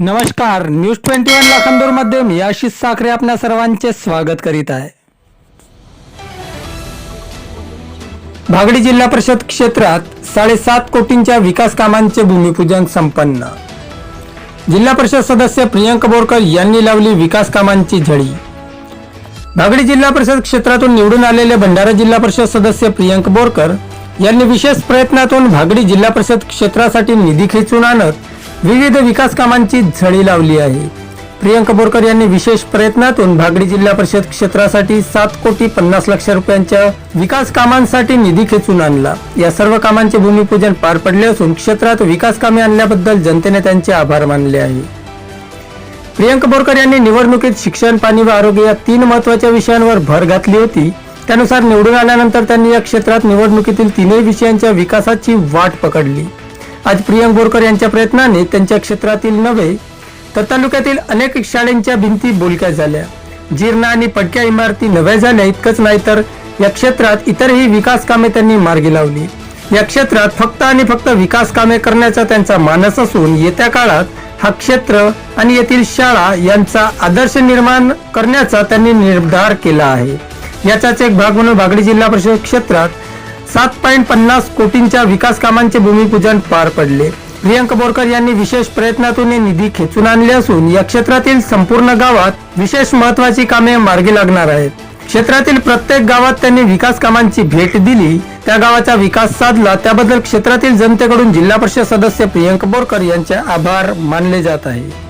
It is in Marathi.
नमस्कार न्यूज ट्वेंटी वन लाखांदूरमध्ये मी आशिष साखरे आपल्या सर्वांचे स्वागत करीत आहे. भागडी जिल्हा परिषद क्षेत्रात साडेसात कोटींच्या विकास कामांचे भूमिपूजन संपन्न. जिल्हा परिषद सदस्य प्रियंक बोरकर यांनी लावली विकास कामांची झडी. भागडी जिल्हा परिषद क्षेत्रातून निवडून आलेले भंडारा जिल्हा परिषद सदस्य प्रियंक बोरकर यांनी विशेष प्रयत्नातून भागडी जिल्हा परिषद क्षेत्रासाठी निधी खेचून आणत विविध विकास कामांची झळी लावली आहे. प्रियंका बोरकर यांनी विशेष प्रयत्नातून भागडी जिल्हा परिषद क्षेत्रासाठी सात कोटी पन्नास लक्ष रुपयांच्या विकास कामांसाठी निधी खेचून आणला. या सर्व कामांचे भूमिपूजन पार पडले असून क्षेत्रात विकास कामे आणल्याबद्दल जनतेने त्यांचे आभार मानले आहे. प्रियंका बोरकर यांनी निवडणुकीत शिक्षण पाणी व आरोग्य या तीन महत्त्वाच्या विषयांवर भर घातली होती. त्यानुसार निवडून आल्यानंतर त्यांनी या क्षेत्रात निवडणुकीतील तीनही विषयांच्या विकासाची वाट पकडली. आज प्रियंक बोरकर यांच्या प्रयत्नाने त्यांच्या क्षेत्रातील नव्हे तर तालुक्यातील अनेक शाळेंच्या भिंती बोलक्या झाल्या. जीर्ण आणि पटक्या इमारती नव्या झाल्या इतकंच नाही तर या क्षेत्रात इतरही विकास कामे त्यांनी मार्गी लावली. या क्षेत्रात फक्त आणि फक्त विकास कामे करण्याचा त्यांचा मानस असून येत्या काळात हा क्षेत्र आणि येथील शाळा यांचा आदर्श निर्माण करण्याचा त्यांनी निर्धार केला आहे. याचाच एक भाग म्हणून बागडी जिल्हा परिषद क्षेत्रात सात पॉईंट पन्नास कोटींच्या विकास कामांचे भूमिपूजन पार पडले. प्रियंक बोरकर यांनी विशेष प्रयत्नातून निधी खेचून आणले असून या क्षेत्रातील संपूर्ण गावात विशेष महत्वाची कामे मार्गी लागणार आहेत. क्षेत्रातील प्रत्येक गावात त्यांनी विकास कामांची भेट दिली. त्या गावाचा विकास साधला. त्याबद्दल क्षेत्रातील जनतेकडून जिल्हा परिषद सदस्य प्रियंक बोरकर यांचे आभार मानले जात आहे.